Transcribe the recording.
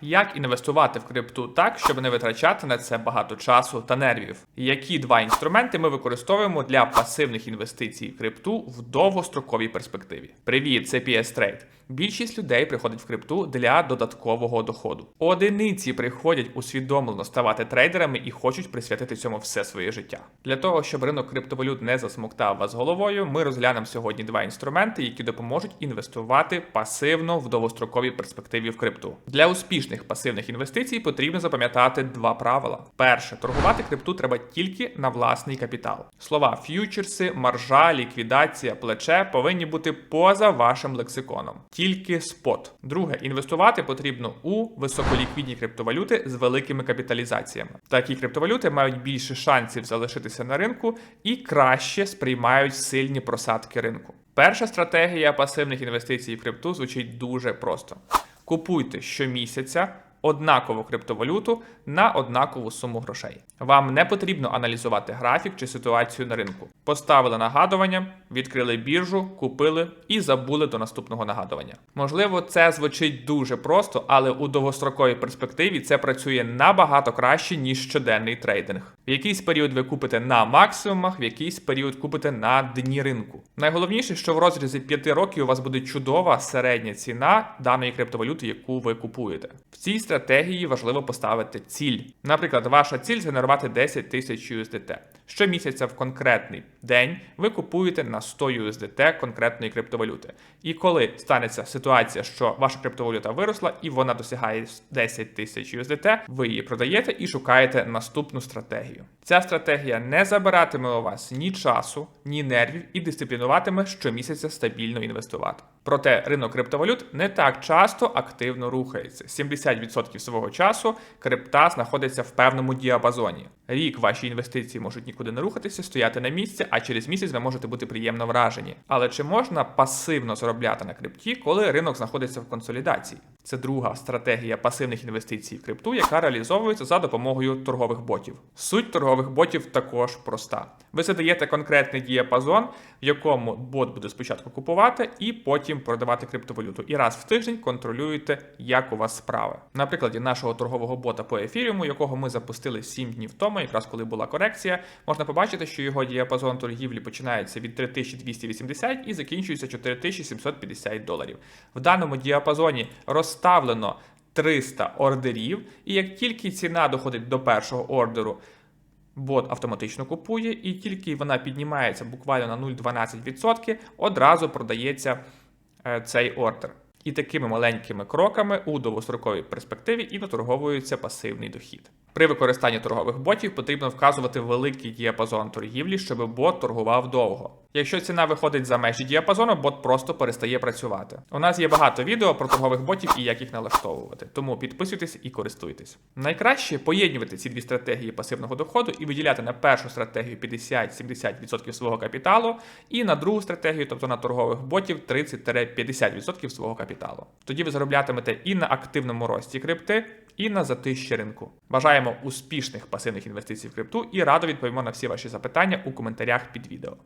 Як інвестувати в крипту так, щоб не витрачати на це багато часу та нервів? Які два інструменти ми використовуємо для пасивних інвестицій в крипту в довгостроковій перспективі? Привіт, це PS Trade. Більшість людей приходить в крипту для додаткового доходу. Одиниці приходять усвідомлено ставати трейдерами і хочуть присвятити цьому все своє життя. Для того, щоб ринок криптовалют не засмоктав вас головою, ми розглянемо сьогодні два інструменти, які допоможуть інвестувати пасивно в довгостроковій перспективі в крипту. Для успішних пасивних інвестицій потрібно запам'ятати два правила: перше, торгувати крипту треба тільки на власний капітал. Слова ф'ючерси, маржа, ліквідація, плече повинні бути поза вашим лексиконом. Тільки спот. Друге, інвестувати потрібно у високоліквідні криптовалюти з великими капіталізаціями. Такі криптовалюти мають більше шансів залишитися на ринку і краще сприймають сильні просадки ринку. Перша стратегія пасивних інвестицій в крипту звучить дуже просто: купуйте щомісяця однакову криптовалюту на однакову суму грошей. Вам не потрібно аналізувати графік чи ситуацію на ринку. Поставили нагадування, відкрили біржу, купили і забули до наступного нагадування. Можливо, це звучить дуже просто, але у довгостроковій перспективі це працює набагато краще, ніж щоденний трейдинг. В якийсь період ви купите на максимумах, в якийсь період купите на дні ринку. Найголовніше, що в розрізі 5 років у вас буде чудова середня ціна даної криптовалюти, яку ви купуєте. В цій стратегії важливо поставити ціль. Наприклад, ваша ціль генерувати 10 тисяч USDT. Щомісяця в конкретний день ви купуєте на 100 USDT конкретної криптовалюти. І коли станеться ситуація, що ваша криптовалюта виросла і вона досягає 10 тисяч USDT, ви її продаєте і шукаєте наступну стратегію. Ця стратегія не забиратиме у вас ні часу, ні нервів і дисциплінуватиме щомісяця стабільно інвестувати. Проте ринок криптовалют не так часто активно рухається. 70% свого часу крипта знаходиться в певному діапазоні. Рік ваші інвестиції можуть нікуди не рухатися, стояти на місці, а через місяць ви можете бути приємно вражені. Але чи можна пасивно заробляти на крипті, коли ринок знаходиться в консолідації? Це друга стратегія пасивних інвестицій в крипту, яка реалізовується за допомогою торгових ботів. Суть торгових ботів також проста. Ви задаєте конкретний діапазон, в якому бот буде спочатку купувати і потім продавати криптовалюту. І раз в тиждень контролюєте, як у вас справи. На прикладі нашого торгового бота по ефіріуму, якого ми запустили 7 днів тому, якраз коли була корекція, можна побачити, що його діапазон торгівлі починається від 3280 і закінчується 4750 доларів. В даному діапазоні розставлено 300 ордерів, і як тільки ціна доходить до першого ордеру, бот автоматично купує, і тільки вона піднімається буквально на 0,12%, одразу продається е, цей ордер. І такими маленькими кроками у довгостроковій перспективі і наторговується пасивний дохід. При використанні торгових ботів потрібно вказувати великий діапазон торгівлі, щоб бот торгував довго. Якщо ціна виходить за межі діапазону, бот просто перестає працювати. У нас є багато відео про торгових ботів і як їх налаштовувати, тому підписуйтесь і користуйтесь. Найкраще поєднувати ці дві стратегії пасивного доходу і виділяти на першу стратегію 50-70% свого капіталу, і на другу стратегію, тобто на торгових ботів, 30-50% свого капіталу. Тоді ви зароблятимете і на активному рості крипти, і на затищі ринку. Бажаємо успішних пасивних інвестицій в крипту і радо відповімо на всі ваші запитання у коментарях під відео.